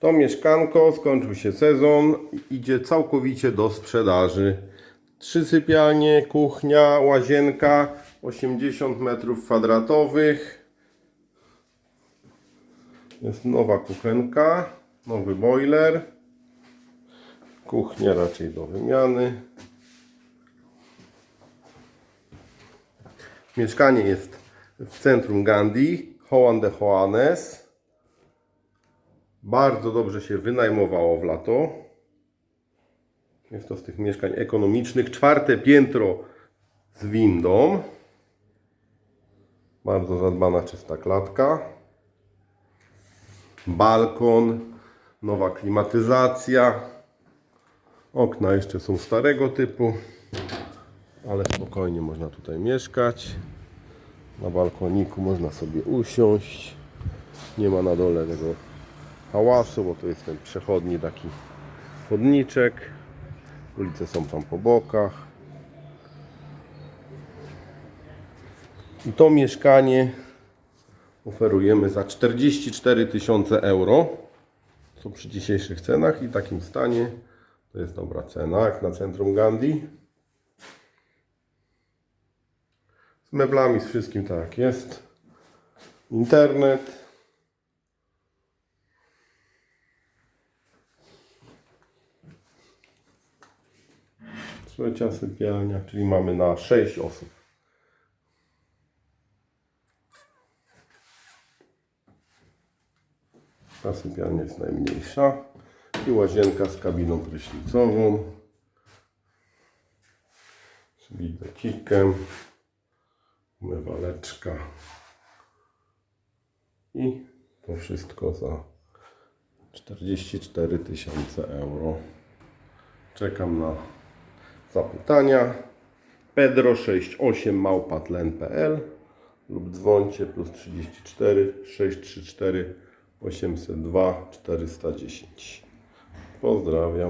To mieszkanko, skończył się sezon, idzie całkowicie do sprzedaży. Trzy sypialnie, kuchnia, łazienka, 80 metrów kwadratowych. Jest nowa kuchenka, nowy boiler. Kuchnia raczej do wymiany. Mieszkanie jest w centrum Gandhi, Hoan de Joanes. Bardzo dobrze się wynajmowało w lato. Jest to z tych mieszkań ekonomicznych. Czwarte piętro z windą. Bardzo zadbana, czysta klatka. Balkon, nowa klimatyzacja. Okna jeszcze są starego typu, ale spokojnie można tutaj mieszkać. Na balkoniku można sobie usiąść. Nie ma na dole tego hałasu, bo to jest ten przechodni taki chodniczek. Ulice są tam po bokach. I to mieszkanie oferujemy za 44 tysiące euro. Są przy dzisiejszych cenach i takim stanie to jest dobra cena, jak na centrum Gandhi. Z meblami, z wszystkim tak jest. Internet. Trzecia sypialnia, czyli mamy na 6 osób. Ta sypialnia jest najmniejsza. I łazienka z kabiną prysznicową. Z bidekikiem. Umywaleczka. I to wszystko za 44 tysiące euro. Czekam na zapytania. pedro68 małpatlen.pl lub dzwońcie plus 34 634 802 410. Pozdrawiam.